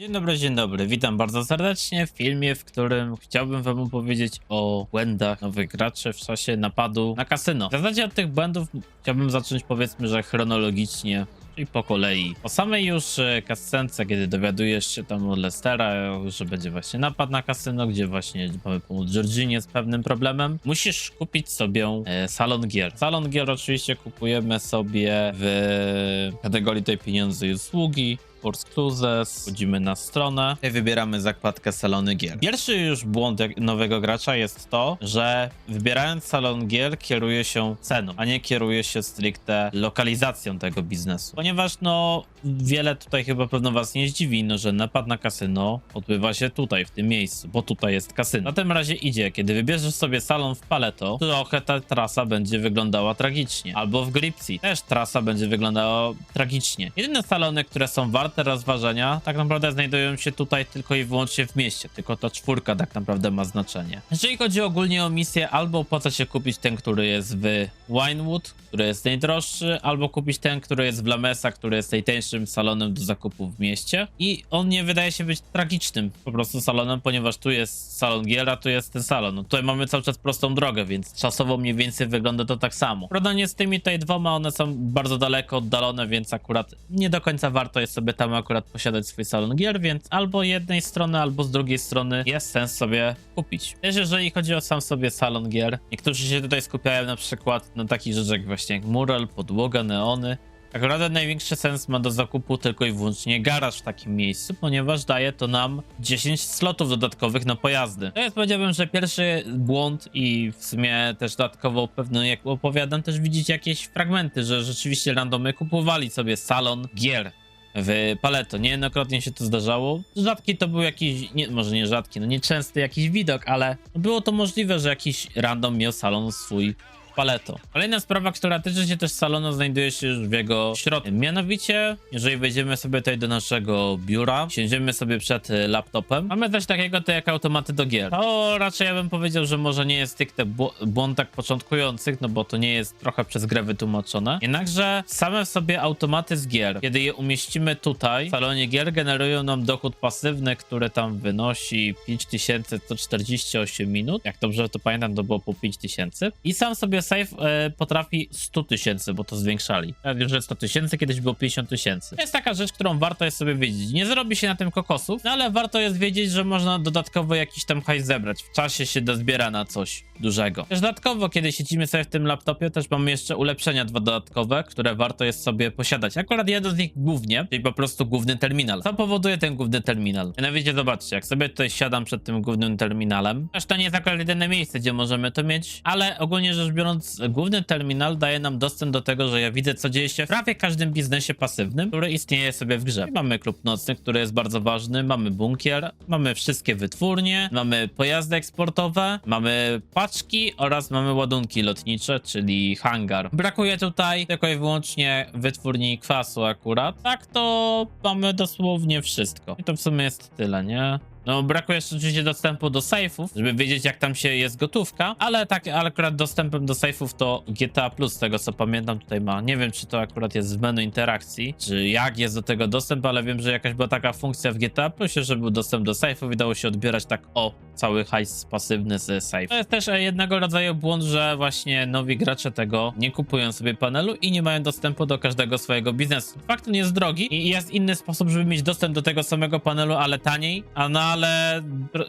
Dzień dobry, dzień dobry. Witam bardzo serdecznie w filmie, w którym chciałbym wam opowiedzieć o błędach nowych graczy w czasie napadu na kasyno. W zasadzie od tych błędów chciałbym zacząć powiedzmy, że chronologicznie, czyli po kolei. Po samej już e, kascence, kiedy dowiadujesz się tam od Lestera, że będzie właśnie napad na kasyno, gdzie właśnie mamy pomóc Georginie z pewnym problemem, musisz kupić sobie e, salon gier. Salon gier oczywiście kupujemy sobie w kategorii tej pieniądze i usługi. Force Cruises, wchodzimy na stronę i wybieramy zakładkę salony gier. Pierwszy już błąd nowego gracza jest to, że wybierając salon gier kieruje się ceną, a nie kieruje się stricte lokalizacją tego biznesu. Ponieważ no wiele tutaj chyba pewno was nie zdziwi, no że napad na kasyno odbywa się tutaj, w tym miejscu, bo tutaj jest kasyno. Na tym razie idzie, kiedy wybierzesz sobie salon w Paleto, trochę ta trasa będzie wyglądała tragicznie. Albo w Gripsy też trasa będzie wyglądała tragicznie. Jedyne salony, które są warte rozważenia, tak naprawdę znajdują się tutaj tylko i wyłącznie w mieście. Tylko ta czwórka tak naprawdę ma znaczenie. Jeżeli chodzi ogólnie o misję, albo opłaca się kupić ten, który jest w Winewood, który jest najdroższy, albo kupić ten, który jest w Lamesa, który jest najtańszym salonem do zakupu w mieście. I on nie wydaje się być tragicznym po prostu salonem, ponieważ tu jest salon gier, tu jest ten salon. No, tutaj mamy cały czas prostą drogę, więc czasowo mniej więcej wygląda to tak samo. Prawda nie z tymi tutaj dwoma, one są bardzo daleko oddalone, więc akurat nie do końca warto jest sobie tam akurat posiadać swój salon gier, więc albo jednej strony, albo z drugiej strony jest sens sobie kupić. Też jeżeli chodzi o sam sobie salon gier, niektórzy się tutaj skupiają na przykład na takich rzeczach właśnie mural, podłoga, neony. Tak naprawdę największy sens ma do zakupu tylko i wyłącznie garaż w takim miejscu, ponieważ daje to nam 10 slotów dodatkowych na pojazdy. To jest powiedziałbym, że pierwszy błąd i w sumie też dodatkowo pewnie jak opowiadam też widzicie jakieś fragmenty, że rzeczywiście randomy kupowali sobie salon gier w Paleto. Niejednokrotnie się to zdarzało. Rzadki to był jakiś, nie, może nie rzadki, no nieczęsty jakiś widok, ale było to możliwe, że jakiś random miał salon swój Paleto. Kolejna sprawa, która tyczy się też salonu, znajduje się już w jego środku. Mianowicie, jeżeli wejdziemy sobie tutaj do naszego biura, siędziemy sobie przed y, laptopem, mamy coś takiego to jak automaty do gier. To raczej ja bym powiedział, że może nie jest stricte bł- błąd tak początkujących, no bo to nie jest trochę przez grę wytłumaczone. Jednakże same w sobie automaty z gier, kiedy je umieścimy tutaj, w salonie gier generują nam dochód pasywny, który tam wynosi 5148 minut. Jak dobrze to pamiętam, to było po 5000. I sam sobie save e, potrafi 100 tysięcy, bo to zwiększali. Teraz już jest 100 tysięcy, kiedyś było 50 tysięcy. To jest taka rzecz, którą warto jest sobie wiedzieć. Nie zrobi się na tym kokosów, no ale warto jest wiedzieć, że można dodatkowo jakiś tam hajs zebrać. W czasie się dozbiera na coś dużego. Też dodatkowo, kiedy siedzimy sobie w tym laptopie, też mamy jeszcze ulepszenia dwa dodatkowe, które warto jest sobie posiadać. Akurat jedno z nich głównie, czyli po prostu główny terminal. Co powoduje ten główny terminal? Mianowicie zobaczcie, jak sobie tutaj siadam przed tym głównym terminalem, też to nie jest akurat jedyne miejsce, gdzie możemy to mieć, ale ogólnie rzecz biorąc, główny terminal daje nam dostęp do tego, że ja widzę, co dzieje się w prawie każdym biznesie pasywnym, który istnieje sobie w grze. Mamy klub nocny, który jest bardzo ważny, mamy bunkier, mamy wszystkie wytwórnie, mamy pojazdy eksportowe, mamy paczki oraz mamy ładunki lotnicze, czyli hangar. Brakuje tutaj tylko i wyłącznie wytwórni kwasu akurat. Tak to mamy dosłownie wszystko. I to w sumie jest tyle, nie? No, brakuje jeszcze oczywiście dostępu do sejfów, żeby wiedzieć, jak tam się jest gotówka, ale tak, ale akurat dostępem do sejfów to GTA Plus, z tego co pamiętam, tutaj ma. Nie wiem, czy to akurat jest w menu interakcji, czy jak jest do tego dostęp, ale wiem, że jakaś była taka funkcja w GTA Plusie, że był dostęp do sejfów i dało się odbierać tak o cały hajs pasywny z sejf. To jest też e, jednego rodzaju błąd, że właśnie nowi gracze tego nie kupują sobie panelu i nie mają dostępu do każdego swojego biznesu. Fakt on jest drogi i jest inny sposób, żeby mieć dostęp do tego samego panelu, ale taniej, a no ale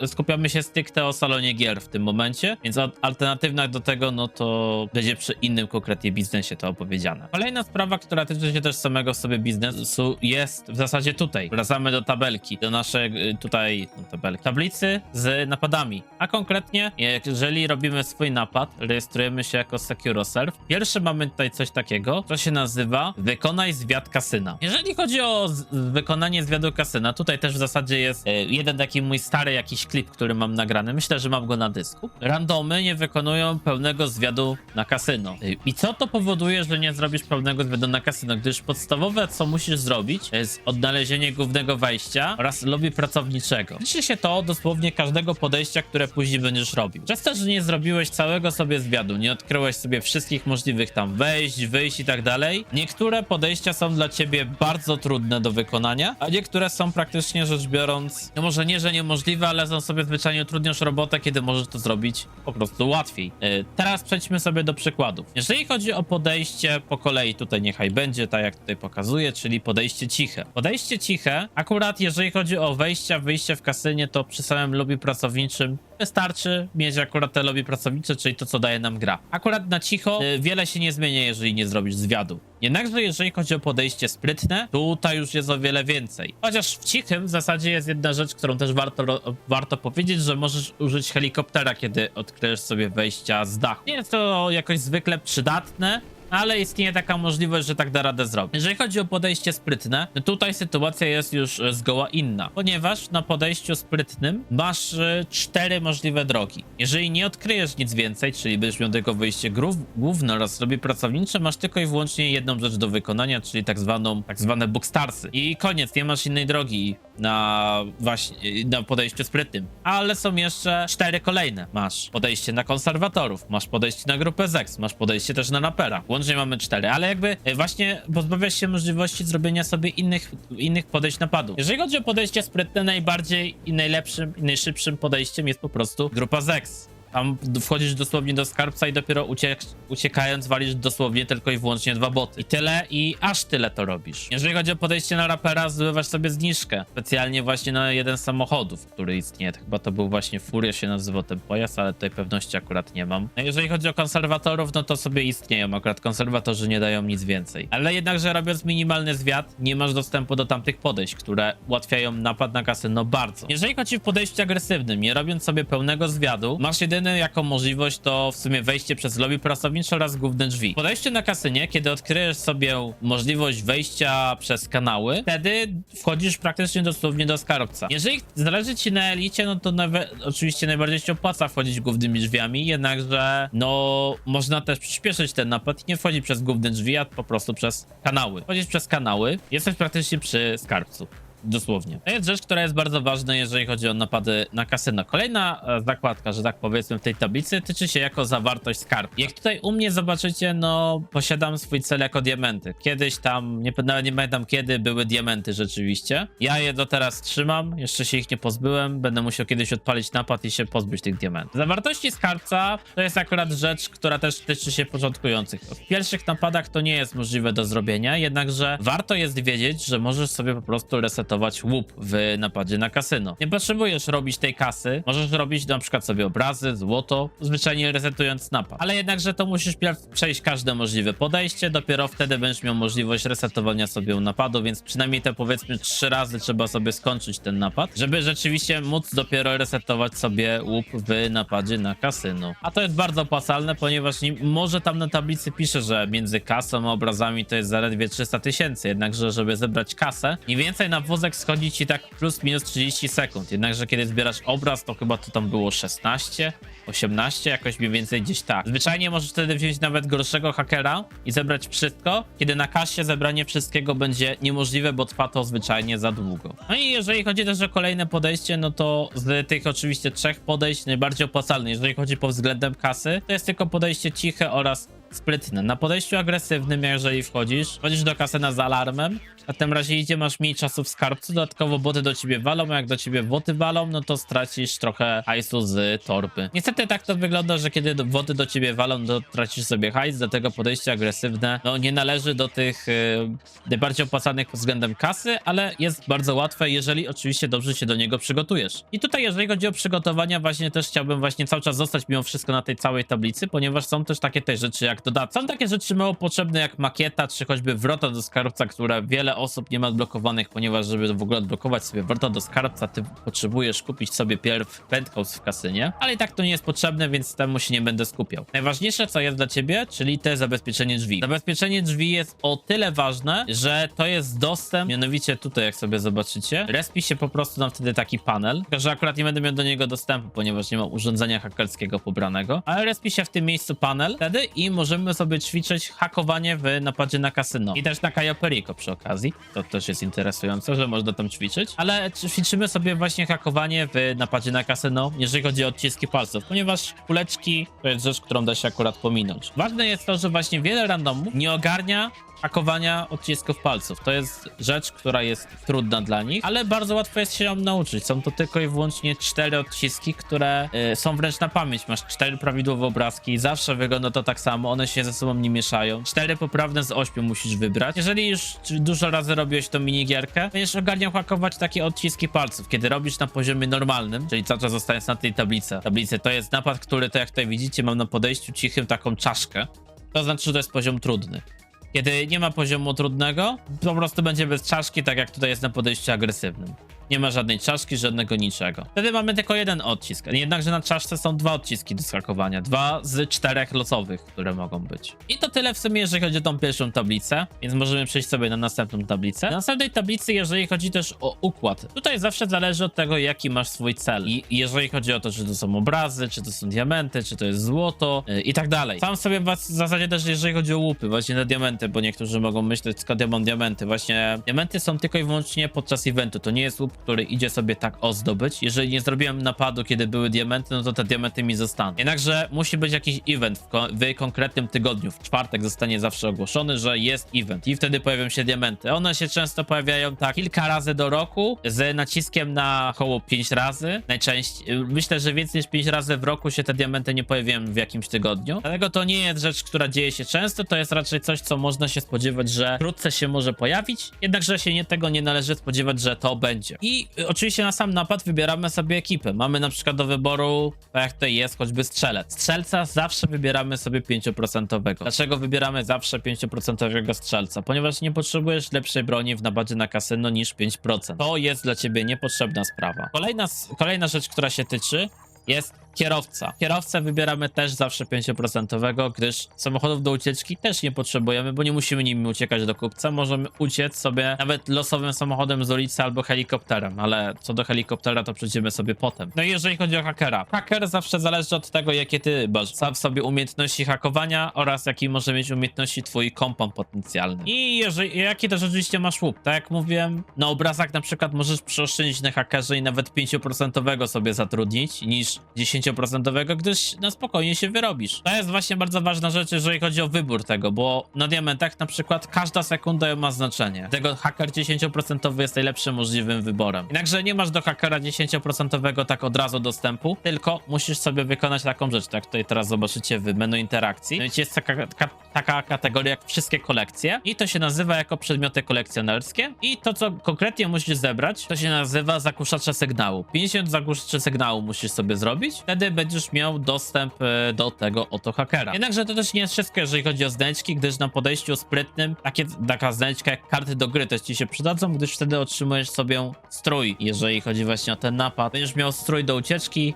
skupiamy się stricte o salonie gier w tym momencie, więc al- alternatywna do tego, no to będzie przy innym konkretnie biznesie to opowiedziane. Kolejna sprawa, która tyczy się też samego sobie biznesu jest w zasadzie tutaj. Wracamy do tabelki, do naszej y, tutaj no, tabelki, tablicy z napadami, a konkretnie jeżeli robimy swój napad, rejestrujemy się jako SecuroServe. Pierwszy mamy tutaj coś takiego, co się nazywa wykonaj zwiat kasyna. Jeżeli chodzi o wykonanie zwiadu kasyna, tutaj też w zasadzie jest e, jeden taki taki mój stary jakiś klip, który mam nagrany. Myślę, że mam go na dysku. Randomy nie wykonują pełnego zwiadu na kasyno. I co to powoduje, że nie zrobisz pełnego zwiadu na kasyno? Gdyż podstawowe, co musisz zrobić, jest odnalezienie głównego wejścia oraz lobby pracowniczego. Liczy się to dosłownie każdego podejścia, które później będziesz robił. Przez to, że nie zrobiłeś całego sobie zwiadu, nie odkryłeś sobie wszystkich możliwych tam wejść, wyjść i tak dalej, niektóre podejścia są dla ciebie bardzo trudne do wykonania, a niektóre są praktycznie rzecz biorąc, no może nie, że niemożliwe, ale są sobie zwyczajnie utrudniasz robotę, kiedy możesz to zrobić po prostu łatwiej. Yy, teraz przejdźmy sobie do przykładów. Jeżeli chodzi o podejście po kolei, tutaj niechaj będzie, tak jak tutaj pokazuję, czyli podejście ciche. Podejście ciche, akurat jeżeli chodzi o wejścia, wyjście w kasynie, to przy samym lobby pracowniczym wystarczy mieć akurat te lobby pracownicze, czyli to, co daje nam gra. Akurat na cicho y, wiele się nie zmienia, jeżeli nie zrobisz zwiadu. Jednakże jeżeli chodzi o podejście sprytne, tutaj już jest o wiele więcej. Chociaż w cichym w zasadzie jest jedna rzecz, którą też warto, warto powiedzieć, że możesz użyć helikoptera, kiedy odkryjesz sobie wejścia z dachu. Nie jest to jakoś zwykle przydatne, ale istnieje taka możliwość, że tak da radę zrobić. Jeżeli chodzi o podejście sprytne, tutaj sytuacja jest już zgoła inna, ponieważ na podejściu sprytnym masz e, cztery możliwe drogi. Jeżeli nie odkryjesz nic więcej, czyli będziesz miał tylko wyjście główne oraz robi pracownicze, masz tylko i wyłącznie jedną rzecz do wykonania, czyli tak zwaną, tak zwane bookstarsy. I koniec, nie masz innej drogi na właśnie, na podejściu sprytnym. Ale są jeszcze cztery kolejne. Masz podejście na konserwatorów, masz podejście na grupę ZEX, masz podejście też na napera. Łącznie mamy cztery, ale jakby e, właśnie pozbawiasz się możliwości zrobienia sobie innych, innych podejść napadu. Jeżeli chodzi o podejście sprytne, najbardziej i najlepszym i najszybszym podejściem jest po prostu grupa ZEX. Tam wchodzisz dosłownie do skarbca i dopiero uciek uciekając walisz dosłownie tylko i wyłącznie dwa boty. I tyle, i aż tyle to robisz. Jeżeli chodzi o podejście na rapera, zdobywasz sobie zniżkę. Specjalnie właśnie na jeden z samochodów, który istnieje. Chyba to był właśnie Furia się nazywał ten pojazd, ale tutaj pewności akurat nie mam. No jeżeli chodzi o konserwatorów, no to sobie istnieją. Akurat konserwatorzy nie dają nic więcej. Ale jednakże robiąc minimalny zwiat, nie masz dostępu do tamtych podejść, które ułatwiają napad na kasyno bardzo. Jeżeli chodzi o podejście agresywnym, nie robiąc sobie pełnego zwiadu, masz jaką możliwość to w sumie wejście przez lobby pracownicze oraz główne drzwi. Podejście na kasynie, kiedy odkryjesz sobie możliwość wejścia przez kanały, wtedy wchodzisz praktycznie dosłownie do skarbca. Jeżeli zależy ci na elicie, no to nawe- oczywiście najbardziej się opłaca wchodzić głównymi drzwiami, jednakże no można też przyspieszyć ten napad i nie wchodzić przez główne drzwi, a po prostu przez kanały. Wchodzisz przez kanały, jesteś praktycznie przy skarbcu. Dosłownie. To jest rzecz, która jest bardzo ważna, jeżeli chodzi o napady na kasyno. Kolejna e, zakładka, że tak powiedzmy, w tej tablicy tyczy się jako zawartość skarb. Jak tutaj u mnie zobaczycie, no posiadam swój cel jako diamenty. Kiedyś tam, nie, nawet nie pamiętam kiedy, były diamenty rzeczywiście. Ja je do teraz trzymam, jeszcze się ich nie pozbyłem. Będę musiał kiedyś odpalić napad i się pozbyć tych diamentów. Zawartości skarbca to jest akurat rzecz, która też tyczy się początkujących. W pierwszych napadach to nie jest możliwe do zrobienia, jednakże warto jest wiedzieć, że możesz sobie po prostu resetować łup w napadzie na kasyno. Nie potrzebujesz robić tej kasy, możesz robić na przykład sobie obrazy, złoto, zwyczajnie resetując napad. Ale jednakże to musisz przejść każde możliwe podejście, dopiero wtedy będziesz miał możliwość resetowania sobie napadu, więc przynajmniej te powiedzmy trzy razy trzeba sobie skończyć ten napad, żeby rzeczywiście móc dopiero resetować sobie łup w napadzie na kasyno. A to jest bardzo opłacalne, ponieważ nie, może tam na tablicy pisze, że między kasą a obrazami to jest zaledwie 300 tysięcy, jednakże żeby zebrać kasę, mniej więcej na wózek schodzi ci tak plus minus 30 sekund, jednakże kiedy zbierasz obraz, to chyba to tam było 16, 18, jakoś mniej więcej gdzieś tak. Zwyczajnie możesz wtedy wziąć nawet gorszego hakera i zebrać wszystko, kiedy na kasie zebranie wszystkiego będzie niemożliwe, bo trwa to zwyczajnie za długo. No i jeżeli chodzi też o kolejne podejście, no to z tych oczywiście trzech podejść najbardziej opłacalne, jeżeli chodzi pod względem kasy, to jest tylko podejście ciche oraz sprytne. Na podejściu agresywnym, jeżeli wchodzisz, wchodzisz do kasyna z alarmem, a w tym razie idzie, masz mniej czasu w skarbcu, dodatkowo boty do ciebie walą, a jak do ciebie boty walą, no to stracisz trochę hajsu z torby. Niestety tak to wygląda, że kiedy wody do ciebie walą, to tracisz sobie hajs, dlatego podejście agresywne, no nie należy do tych y, najbardziej opłacanych pod względem kasy, ale jest bardzo łatwe, jeżeli oczywiście dobrze się do niego przygotujesz. I tutaj, jeżeli chodzi o przygotowania, właśnie też chciałbym właśnie cały czas zostać mimo wszystko na tej całej tablicy, ponieważ są też takie te rzeczy jak dodatki. Są takie rzeczy mało potrzebne jak makieta, czy choćby wrota do skarbca, które wiele osób nie ma odblokowanych, ponieważ żeby w ogóle odblokować sobie wrota do skarbca, ty potrzebujesz kupić sobie pierw penthouse w kasynie, ale i tak to nie jest potrzebne, więc temu się nie będę skupiał. Najważniejsze, co jest dla ciebie, czyli te zabezpieczenie drzwi. Zabezpieczenie drzwi jest o tyle ważne, że to jest dostęp, mianowicie tutaj, jak sobie zobaczycie, respi się po prostu nam wtedy taki panel, tylko że akurat nie będę miał do niego dostępu, ponieważ nie mam urządzenia hakerskiego pobranego, ale respi się w tym miejscu panel wtedy i możemy sobie ćwiczyć hakowanie w napadzie na kasyno. I też na Cayo Perico przy okazji. To też jest interesujące, że można tam ćwiczyć. Ale ćwiczymy sobie właśnie hakowanie w napadzie na kasyno, jeżeli chodzi o odciski palców, ponieważ kuleczki to jest rzecz, którą da się akurat pominąć. Ważne jest to, że właśnie wiele randomów nie ogarnia hakowania odcisków palców. To jest rzecz, która jest trudna dla nich, ale bardzo łatwo jest się ją nauczyć. Są to tylko i wyłącznie cztery odciski, które y, są wręcz na pamięć. Masz cztery prawidłowe obrazki, zawsze wygląda to tak samo, one się ze sobą nie mieszają. Cztery poprawne z ośmiu musisz wybrać. Jeżeli już dużo razy robiłeś tą minigierkę, będziesz ogarniał hakować takie odciski palców. Kiedy robisz na poziomie normalnym, czyli cały czas zostając na tej tablicy. Tablicy to jest napad, który, to jak tutaj widzicie, mam na podejściu cichym taką czaszkę. To znaczy, że to jest poziom trudny. Kiedy nie ma poziomu trudnego, po prostu będzie bez czaszki, tak jak tutaj jest na podejściu agresywnym. Nie ma żadnej czaszki, żadnego niczego. Wtedy mamy tylko jeden odcisk. Jednakże na czaszce są dwa odciski do skakowania. Dwa z czterech losowych, które mogą być. I to tyle w sumie, jeżeli chodzi o tą pierwszą tablicę, więc możemy przejść sobie na następną tablicę. Na następnej tablicy, jeżeli chodzi też o układ, tutaj zawsze zależy od tego, jaki masz swój cel. I jeżeli chodzi o to, czy to są obrazy, czy to są diamenty, czy to jest złoto yy, i tak dalej. Sam sobie w zasadzie też, jeżeli chodzi o łupy, właśnie na diamenty, bo niektórzy mogą myśleć, ja mam diamenty. Właśnie diamenty są tylko i wyłącznie podczas eventu. To nie jest łup, który idzie sobie tak ozdobyć. Jeżeli nie zrobiłem napadu, kiedy były diamenty, no to te diamenty mi zostaną. Jednakże musi być jakiś event w, ko w konkretnym tygodniu. W czwartek zostanie zawsze ogłoszony, że jest event i wtedy pojawią się diamenty. One się często pojawiają tak kilka razy do roku z naciskiem na około 5 razy. Najczęściej. Myślę, że więcej niż 5 razy w roku się te diamenty nie pojawiają w jakimś tygodniu. Dlatego to nie jest rzecz, która dzieje się często. To jest raczej coś, co można się spodziewać, że wkrótce się może pojawić. Jednakże się nie tego nie należy spodziewać, że to będzie. I y, oczywiście na sam napad wybieramy sobie ekipę. Mamy na przykład do wyboru, tak jak tutaj jest, choćby strzelec. Strzelca zawsze wybieramy sobie 5%. Dlaczego wybieramy zawsze 5% strzelca? Ponieważ nie potrzebujesz lepszej broni w napadzie na kasyno niż 5%. To jest dla ciebie niepotrzebna sprawa. Kolejna, kolejna rzecz, która się tyczy, jest kierowca. Kierowcę wybieramy też zawsze 5%, gdyż samochodów do ucieczki też nie potrzebujemy, bo nie musimy nimi uciekać do kupca. Możemy uciec sobie nawet losowym samochodem z ulicy albo helikopterem, ale co do helikoptera to przejdziemy sobie potem. No i jeżeli chodzi o hakera. Haker zawsze zależy od tego, jakie ty masz sam sobie umiejętności hakowania oraz jaki może mieć umiejętności twój kompan potencjalny. I jeżeli, jaki też oczywiście masz łup. Tak jak mówiłem, na obrazach na przykład możesz przeoszczędzić na hakerze i nawet 5% sobie zatrudnić niż 10%, gdyż na spokojnie się wyrobisz. To jest właśnie bardzo ważna rzecz, jeżeli chodzi o wybór tego, bo na diamentach na przykład każda sekunda ma znaczenie. Tego haker 10% jest najlepszym możliwym wyborem. Jednakże nie masz do hakera 10% tak od razu dostępu, tylko musisz sobie wykonać taką rzecz, tak tutaj teraz zobaczycie w menu interakcji. Więc jest taka, taka, taka kategoria jak wszystkie kolekcje i to się nazywa jako przedmioty kolekcjonerskie i to, co konkretnie musisz zebrać, to się nazywa zakuszacze sygnału. 50 zakuszaczy sygnału musisz sobie zrobić, wtedy będziesz miał dostęp e, do tego oto hakera. Jednakże to też nie jest wszystko, jeżeli chodzi o znajdźki, gdyż na podejściu sprytnym takie, taka znajdźka jak karty do gry też ci się przydadzą, gdyż wtedy otrzymujesz sobie strój, jeżeli chodzi właśnie o ten napad. Będziesz miał strój do ucieczki,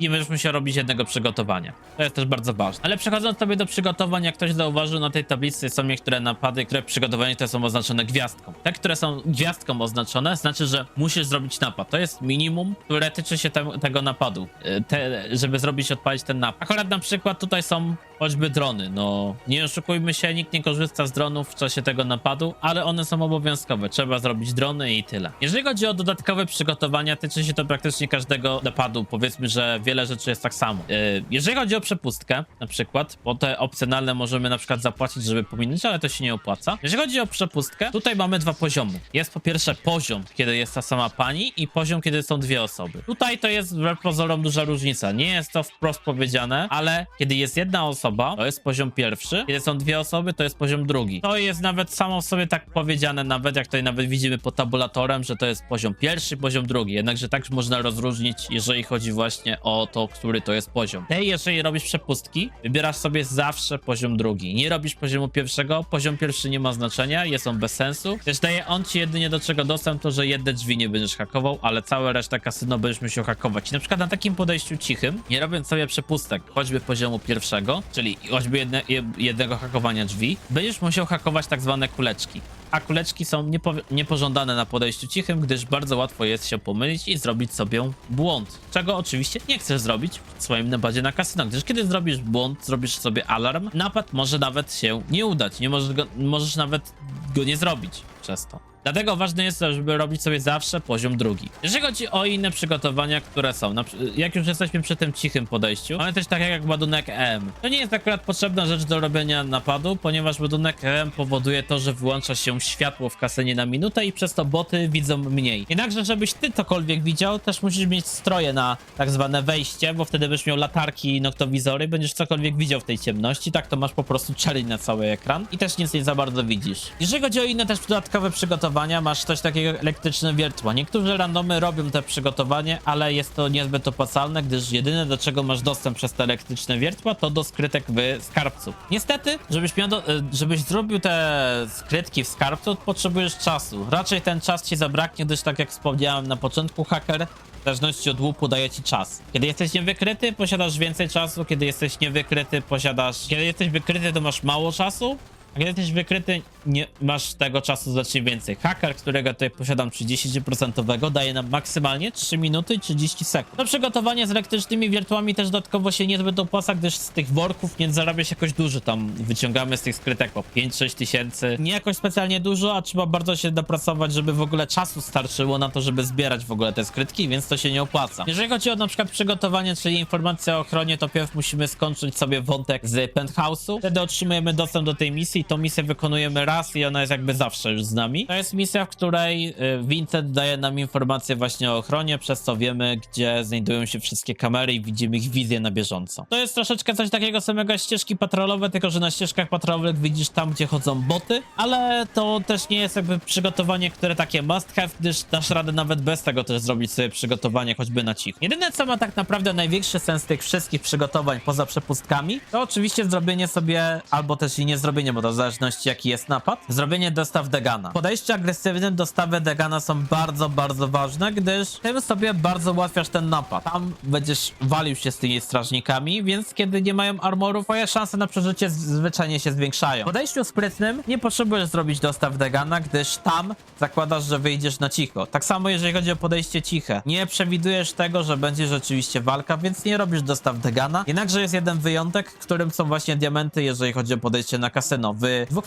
nie będziesz musiał robić jednego przygotowania. To jest też bardzo ważne. Ale przechodząc sobie do przygotowań, jak ktoś zauważył, na tej tablicy są niektóre napady, które przygotowania które są oznaczone gwiazdką. Te, które są gwiazdką oznaczone, znaczy, że musisz zrobić napad. To jest minimum, które tyczy się te, tego napadu, yy, te, żeby zrobić, odpalić ten napad. Akurat na przykład tutaj są choćby drony. No, nie oszukujmy się, nikt nie korzysta z dronów w czasie tego napadu, ale one są obowiązkowe. Trzeba zrobić drony i tyle. Jeżeli chodzi o dodatkowe przygotowania, tyczy się to praktycznie każdego napadu. Powiedzmy, że wiele rzeczy jest tak samo. Yy, jeżeli chodzi o przepustkę, na przykład, bo te opcjonalne możemy na przykład zapłacić, żeby pominąć, ale to się nie opłaca. Jeżeli chodzi o przepustkę, tutaj mamy dwa poziomy. Jest po pierwsze poziom, kiedy jest ta sama pani i poziom, kiedy są dwie osoby. Tutaj to jest wbrew pozorom duża różnica. Nie jest to wprost powiedziane, ale kiedy jest jedna osoba, osoba, to jest poziom pierwszy. Kiedy są dwie osoby, to jest poziom drugi. To jest nawet samo w sobie tak powiedziane, nawet jak tutaj nawet widzimy pod tabulatorem, że to jest poziom pierwszy, poziom drugi. Jednakże tak można rozróżnić, jeżeli chodzi właśnie o to, który to jest poziom. Ty, jeżeli robisz przepustki, wybierasz sobie zawsze poziom drugi. Nie robisz poziomu pierwszego, poziom pierwszy nie ma znaczenia, jest on bez sensu. Też daje on ci jedynie do czego dostęp, to że jedne drzwi nie będziesz hakował, ale całe reszta kasyno będziesz musiał hakować. I na przykład na takim podejściu cichym, nie robiąc sobie przepustek, choćby poziomu pierwszego, czyli choćby jedne, je- jednego hakowania drzwi, będziesz musiał hakować tak zwane kuleczki. A kuleczki są niepo, niepożądane na podejściu cichym, gdyż bardzo łatwo jest się pomylić i zrobić sobie błąd. Czego oczywiście nie chcesz zrobić w swoim napadzie na kasyno, gdyż kiedy zrobisz błąd, zrobisz sobie alarm, napad może nawet się nie udać. Nie możesz, go, możesz nawet go nie zrobić przez to. Dlatego ważne jest, żeby robić sobie zawsze poziom drugi. Jeżeli chodzi o inne przygotowania, które są, jak już jesteśmy przy tym cichym podejściu, mamy też takie jak ładunek EM. To nie jest akurat potrzebna rzecz do robienia napadu, ponieważ ładunek EM powoduje to, że wyłącza się światło w kasynie na minutę i przez to boty widzą mniej. Jednakże, żebyś ty cokolwiek widział, też musisz mieć stroje na tak zwane wejście, bo wtedy będziesz miał latarki i noktowizory będziesz cokolwiek widział w tej ciemności. Tak to masz po prostu czerń na cały ekran i też nic nie za bardzo widzisz. Jeżeli chodzi o inne też dodatkowe przygotowania, masz coś takiego elektryczne wiertła. Niektórzy randomy robią te przygotowanie, ale jest to niezbyt opłacalne, gdyż jedyne do czego masz dostęp przez te elektryczne wiertła to do skrytek w skarbcu. Niestety, żebyś, miał do, e, żebyś zrobił te skrytki w skarbcu, potrzebujesz czasu. Raczej ten czas ci zabraknie, gdyż tak jak wspomniałem na początku, haker w zależności od łupu daje ci czas. Kiedy jesteś niewykryty, posiadasz więcej czasu, kiedy jesteś niewykryty, posiadasz... Kiedy jesteś wykryty, to masz mało czasu, kiedy jesteś wykryty, nie masz tego czasu znacznie więcej. Hacker, którego tutaj posiadam 30% daje nam maksymalnie 3 minuty i 30 sekund. No przygotowanie z elektrycznymi wiertłami też dodatkowo się niezbyt opłaca, gdyż z tych worków nie zarabia jakoś dużo. Tam wyciągamy z tych skrytek po 5-6 tysięcy. Nie jakoś specjalnie dużo, a trzeba bardzo się dopracować, żeby w ogóle czasu starczyło na to, żeby zbierać w ogóle te skrytki, więc to się nie opłaca. Jeżeli chodzi o na przykład przygotowanie, czyli informacje o ochronie, to pierw musimy skończyć sobie wątek z penthouse'u. Wtedy otrzymujemy dostęp do tej misji. Tą misję wykonujemy raz i ona jest jakby zawsze już z nami. To jest misja, w której y, Vincent daje nam informacje właśnie o ochronie, przez co wiemy, gdzie znajdują się wszystkie kamery i widzimy ich wizję na bieżąco. To jest troszeczkę coś takiego samego jak ścieżki patrolowe, tylko że na ścieżkach patrolowych widzisz tam, gdzie chodzą boty, ale to też nie jest jakby przygotowanie, które takie must have, gdyż dasz radę nawet bez tego też zrobić sobie przygotowanie choćby na cicho. Jedyne, co ma tak naprawdę największy sens tych wszystkich przygotowań poza przepustkami, to oczywiście zrobienie sobie, albo też i nie zrobienie, bo to zależności jaki jest napad, zrobienie dostaw degana. Podejście agresywne, dostawy degana są bardzo, bardzo ważne, gdyż tym sobie bardzo ułatwiasz ten napad. Tam będziesz walił się z tymi strażnikami, więc kiedy nie mają armorów, twoje szanse na przeżycie zwyczajnie się zwiększają. W podejściu sprytnym nie potrzebujesz zrobić dostaw degana, gdyż tam zakładasz, że wyjdziesz na cicho. Tak samo jeżeli chodzi o podejście ciche. Nie przewidujesz tego, że będzie rzeczywiście walka, więc nie robisz dostaw degana. Jednakże jest jeden wyjątek, którym są właśnie diamenty, jeżeli chodzi o podejście na kasyno. W dwóch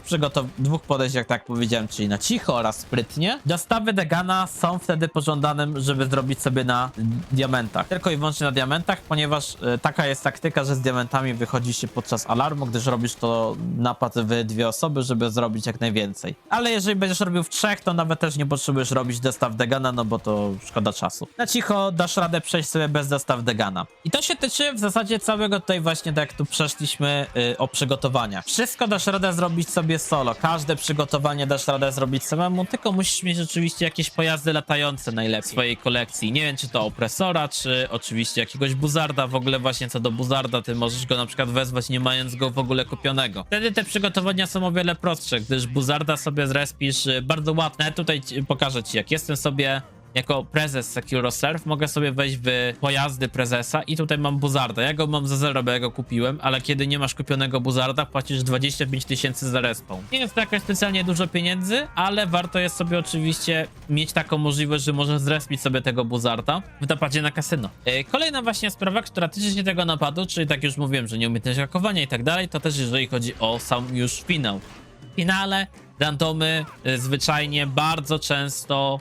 dwóch tak jak powiedziałem, czyli na cicho oraz sprytnie, dostawy degana są wtedy pożądanym, żeby zrobić sobie na diamentach. Tylko i wyłącznie na diamentach, ponieważ e, taka jest taktyka, że z diamentami wychodzi się podczas alarmu, gdyż robisz to napad w dwie osoby, żeby zrobić jak najwięcej. Ale jeżeli będziesz robił w trzech, to nawet też nie potrzebujesz robić dostaw degana, no bo to szkoda czasu. Na cicho dasz radę przejść sobie bez dostaw degana. I to się tyczy w zasadzie całego tutaj właśnie, tak jak tu przeszliśmy y, o przygotowaniach. Wszystko dasz radę zrobić sobie solo. Każde przygotowanie dasz radę zrobić samemu, tylko musisz mieć oczywiście jakieś pojazdy latające najlepiej w swojej kolekcji. Nie wiem, czy to opresora, czy oczywiście jakiegoś buzarda. W ogóle właśnie co do buzarda, ty możesz go na przykład wezwać, nie mając go w ogóle kupionego. Wtedy te przygotowania są o wiele prostsze, gdyż buzarda sobie zrespisz y, bardzo łatwo. Nawet tutaj pokażę ci, jak jestem sobie jako prezes SecuroServe mogę sobie wejść w pojazdy prezesa i tutaj mam buzarda. Ja go mam za zero, bo ja go kupiłem, ale kiedy nie masz kupionego buzarda, płacisz 25 tysięcy za respawn. Nie jest to jakaś specjalnie dużo pieniędzy, ale warto jest sobie oczywiście mieć taką możliwość, że możesz zrespić sobie tego buzarda w napadzie na kasyno. Yy, Kolejna właśnie sprawa, która tyczy się tego napadu, czyli tak już mówiłem, że nieumiejętność hakowania i tak dalej, to też jeżeli chodzi o sam już finał. W finale randomy y, zwyczajnie bardzo często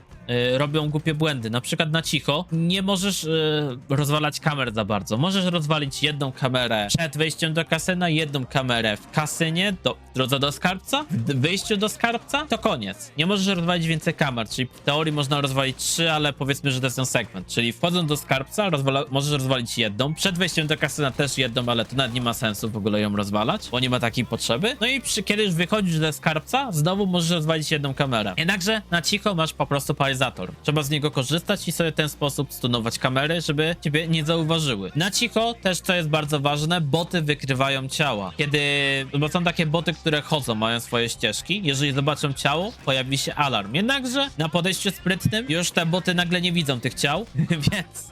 robią głupie błędy. Na przykład na cicho nie możesz y, rozwalać kamer za bardzo. Możesz rozwalić jedną kamerę przed wejściem do kasyna, jedną kamerę w kasynie, do, w drodze do skarbca, w wyjściu do skarbca, to koniec. Nie możesz rozwalić więcej kamer, czyli w teorii można rozwalić trzy, ale powiedzmy, że to jest ten segment. Czyli wchodząc do skarbca, rozwala, możesz rozwalić jedną, przed wejściem do kasyna też jedną, ale to nawet nie ma sensu w ogóle ją rozwalać, bo nie ma takiej potrzeby. No i przy, kiedy już wychodzisz ze skarbca, znowu możesz rozwalić jedną kamerę. Jednakże na cicho masz po prostu Trzeba z niego korzystać i sobie w ten sposób stunować kamery, żeby ciebie nie zauważyły. Na cicho też, co jest bardzo ważne, boty wykrywają ciała. Kiedy, bo są takie boty, które chodzą, mają swoje ścieżki. Jeżeli zobaczą ciało, pojawi się alarm. Jednakże na podejściu sprytnym już te boty nagle nie widzą tych ciał, więc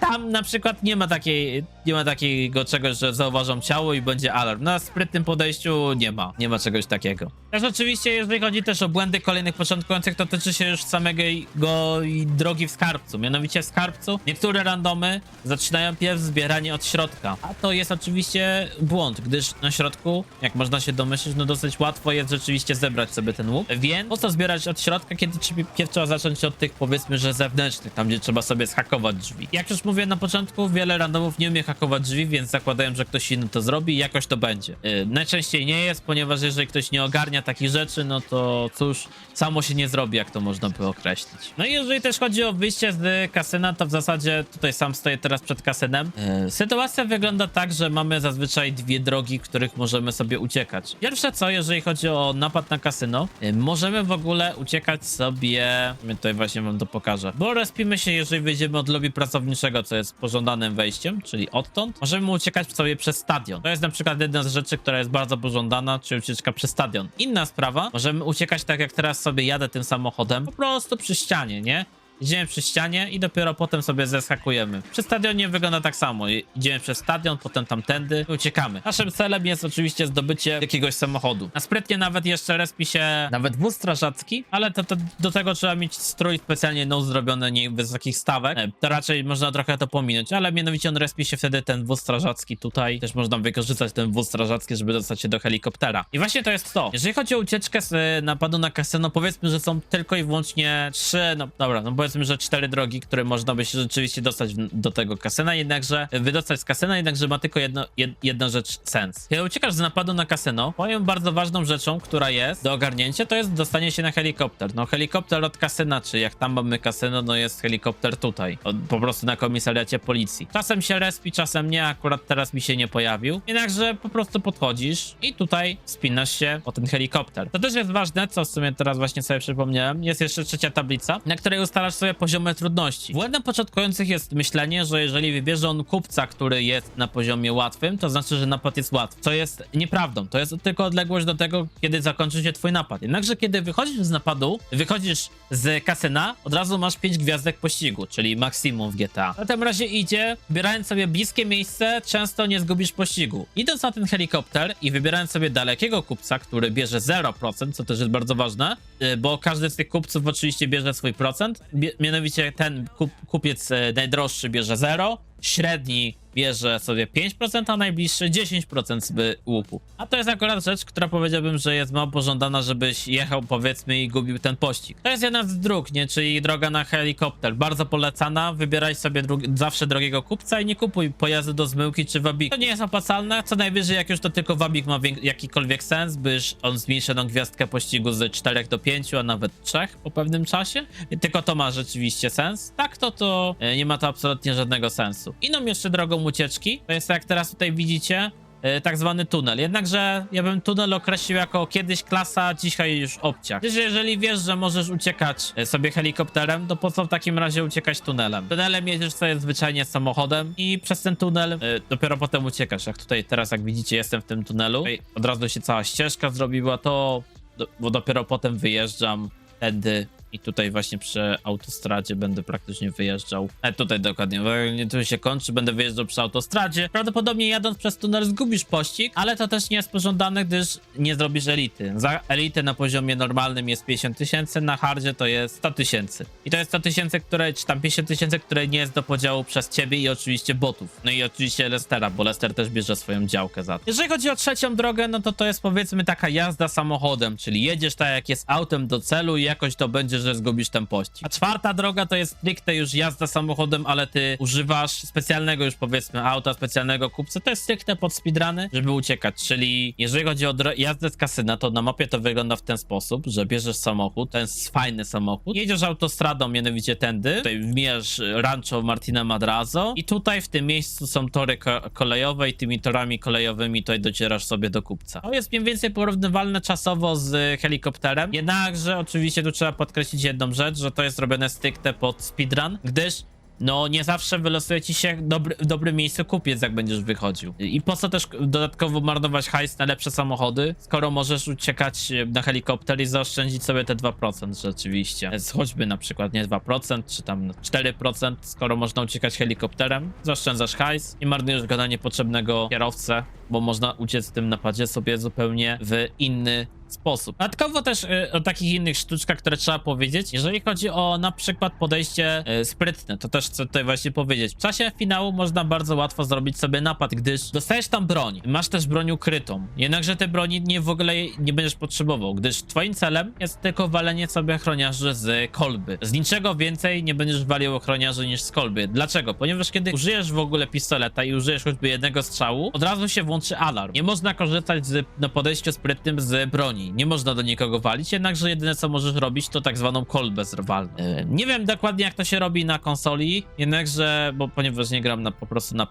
tam na przykład nie ma takiej, nie ma takiego czegoś, że zauważą ciało i będzie alarm. Na sprytnym podejściu nie ma, nie ma czegoś takiego. Też oczywiście, jeżeli chodzi też o błędy kolejnych początkujących, to tyczy się już samego go i drogi w skarbcu. Mianowicie w skarbcu niektóre randomy zaczynają pierw zbieranie od środka. A to jest oczywiście błąd, gdyż na środku, jak można się domyślić, no dosyć łatwo jest rzeczywiście zebrać sobie ten łuk. Więc po co zbierać od środka, kiedy pierw trzeba zacząć od tych powiedzmy, że zewnętrznych, tam gdzie trzeba sobie zhakować drzwi. Jak już mówię na początku, wiele randomów nie umie hakować drzwi, więc zakładają, że ktoś inny to zrobi i jakoś to będzie. Yy, najczęściej nie jest, ponieważ jeżeli ktoś nie ogarnia takich rzeczy, no to cóż, samo się nie zrobi, jak to można by określić. No i jeżeli też chodzi o wyjście z kasyna, to w zasadzie tutaj sam stoję teraz przed kasynem. Yy, sytuacja wygląda tak, że mamy zazwyczaj dwie drogi, których możemy sobie uciekać. Pierwsze co, jeżeli chodzi o napad na kasyno, yy, możemy w ogóle uciekać sobie, my tutaj właśnie wam to pokażę, bo respimy się, jeżeli wyjdziemy od lobby pracowniczego, co jest pożądanym wejściem, czyli odtąd, możemy uciekać sobie przez stadion. To jest na przykład jedna z rzeczy, która jest bardzo pożądana, czyli ucieczka przez stadion. Inna sprawa, możemy uciekać tak jak teraz sobie jadę tym samochodem, po prostu przy ścianie, nie? Idziemy przy ścianie i dopiero potem sobie zeskakujemy. Przy stadionie wygląda tak samo. Idziemy przez stadion, potem tamtędy i uciekamy. Naszym celem jest oczywiście zdobycie jakiegoś samochodu. Na sprytnie nawet jeszcze respi się nawet wóz strażacki, ale to, to, do tego trzeba mieć strój specjalnie no zrobiony nie wysokich stawek. E, To raczej można trochę to pominąć, ale mianowicie on respi się wtedy ten wóz strażacki tutaj. Też można wykorzystać ten wóz strażacki, żeby dostać się do helikoptera. I właśnie to jest to. Jeżeli chodzi o ucieczkę z e, napadu na kasyno, powiedzmy, że są tylko i wyłącznie trzy, no dobra, no powiedzmy, że cztery drogi, które można by się rzeczywiście dostać do tego kasyna, jednakże wydostać z kasyna, jednakże ma tylko jedno, jed, jedna rzecz sens. Kiedy uciekasz z napadu na kasyno, powiem bardzo ważną rzeczą, która jest do ogarnięcia, to jest dostanie się na helikopter. No helikopter od kasyna, czy jak tam mamy kasyno, no jest helikopter tutaj, po prostu na komisariacie policji. Czasem się respi, czasem nie, akurat teraz mi się nie pojawił. Jednakże po prostu podchodzisz i tutaj spinasz się o ten helikopter. To też jest ważne, co w sumie teraz właśnie sobie przypomniałem. Jest jeszcze trzecia tablica, na której ustalasz sobie poziomy trudności. Błędem początkujących jest myślenie, że jeżeli wybierze on kupca, który jest na poziomie łatwym, to znaczy, że napad jest łatwy. Co jest nieprawdą. To jest tylko odległość do tego, kiedy zakończy się twój napad. Jednakże kiedy wychodzisz z napadu, wychodzisz z kasyna, od razu masz 5 gwiazdek pościgu, czyli maksimum w GTA. W tym razie idzie, wybierając sobie bliskie miejsce, często nie zgubisz pościgu. Idąc na ten helikopter i wybierając sobie dalekiego kupca, który bierze 0%, co też jest bardzo ważne, y, bo każdy z tych kupców oczywiście bierze swój procent. Mianowicie ten kup, kupiec y, najdroższy bierze 0, średni bierze sobie 5%, a najbliższy 10% z łuku. A to jest akurat rzecz, która powiedziałbym, że jest mało pożądana, żebyś jechał powiedzmy i gubił ten pościg. To jest jedna z dróg, nie? Czyli droga na helikopter. Bardzo polecana. Wybieraj sobie zawsze drogiego kupca i nie kupuj pojazdu do zmyłki czy wabiku. To nie jest opłacalne. Co najwyżej, jak już to tylko wabik ma wiek- jakikolwiek sens, byś on zmniejszył tą gwiazdkę pościgu z 4 do 5, a nawet 3 po pewnym czasie. Tylko to ma rzeczywiście sens. Tak to to e, nie ma to absolutnie żadnego sensu. Inną jeszcze drogą ucieczki, to jest jak teraz tutaj widzicie, e, tak zwany tunel. Jednakże ja bym tunel określił jako kiedyś klasa, dzisiaj już obciach. Gdyż jeżeli wiesz, że możesz uciekać e, sobie helikopterem, to po co w takim razie uciekać tunelem? Tunelem jedziesz sobie zwyczajnie samochodem i przez ten tunel e, dopiero potem uciekasz. Jak tutaj teraz, jak widzicie, jestem w tym tunelu. Tutaj od razu się cała ścieżka zrobiła, to do, bo dopiero potem wyjeżdżam tędy i tutaj właśnie przy autostradzie będę praktycznie wyjeżdżał. E, tutaj dokładnie, nie tu się kończy, będę wyjeżdżał przy autostradzie. Prawdopodobnie jadąc przez tunel zgubisz pościg, ale to też nie jest pożądane, gdyż nie zrobisz elity. Za elitę na poziomie normalnym jest 50 tysięcy, na hardzie to jest 100 tysięcy. I to jest 100 tysięcy, które, czy tam 50 tysięcy, które nie jest do podziału przez ciebie i oczywiście botów. No i oczywiście Lestera, bo Lester też bierze swoją działkę za to. Jeżeli chodzi o trzecią drogę, no to to jest powiedzmy taka jazda samochodem, czyli jedziesz tak jak jest autem do celu i jakoś to będziesz że zgubisz ten pościg. A czwarta droga to jest stricte już jazda samochodem, ale ty używasz specjalnego już powiedzmy auta, specjalnego kupca. To jest stricte pod speedruny, żeby uciekać. Czyli jeżeli chodzi o jazdę z kasyna, to na mapie to wygląda w ten sposób, że bierzesz samochód, to jest fajny samochód, jedziesz autostradą, mianowicie tędy, tutaj wmijasz rancho Martina Madrazo i tutaj w tym miejscu są tory ko- kolejowe i tymi torami kolejowymi tutaj docierasz sobie do kupca. To jest mniej więcej porównywalne czasowo z helikopterem, jednakże oczywiście tu trzeba podkreślić jedną rzecz, że to jest robione stricte pod speedrun, gdyż no, nie zawsze wylosuje ci się dobry, w dobrym miejscu kupiec, jak będziesz wychodził. I po co też dodatkowo marnować hajs na lepsze samochody, skoro możesz uciekać e, na helikopter i zaoszczędzić sobie te 2% rzeczywiście. Choćby na przykład nie 2%, czy tam 4%, skoro można uciekać helikopterem, zaoszczędzasz hajs i marnujesz go na niepotrzebnego kierowcę, bo można uciec w tym napadzie sobie zupełnie w inny sposób. Dodatkowo też y, o takich innych sztuczkach, które trzeba powiedzieć. Jeżeli chodzi o na przykład podejście y, sprytne, to też chcę tutaj właśnie powiedzieć. W czasie finału można bardzo łatwo zrobić sobie napad, gdyż dostajesz tam broń. Masz też broń ukrytą. Jednakże tej broni nie w ogóle nie będziesz potrzebował, gdyż twoim celem jest tylko walenie sobie ochroniarzy z kolby. Z niczego więcej nie będziesz walił ochroniarzy niż z kolby. Dlaczego? Ponieważ kiedy użyjesz w ogóle pistoleta i użyjesz choćby jednego strzału, od razu się włączy alarm. Nie można korzystać z, na podejściu sprytnym z broni. Nie można do nikogo walić, jednakże jedyne co możesz robić to tak zwaną kolbę zerwalną. E, nie wiem dokładnie jak to się robi na konsoli, jednakże, bo ponieważ nie gram na, po prostu na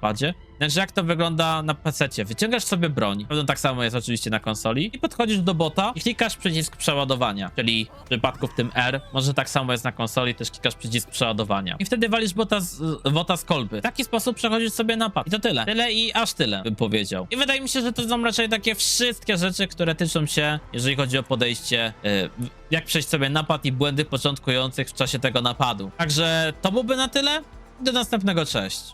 jednakże jak to wygląda na PC. Wyciągasz sobie broń, pewno tak samo jest oczywiście na konsoli i podchodzisz do bota i klikasz przycisk przeładowania, czyli w przypadku w tym R, może tak samo jest na konsoli, też klikasz przycisk przeładowania. I wtedy walisz bota z, bota z kolby. W taki sposób przechodzisz sobie napad. I to tyle. Tyle i aż tyle, bym powiedział. I wydaje mi się, że to są raczej takie wszystkie rzeczy, które tyczą się, jeżeli chodzi o podejście, y, jak przejść sobie napad i błędy początkujących w czasie tego napadu. Także to byłby na tyle. Do następnego, cześć.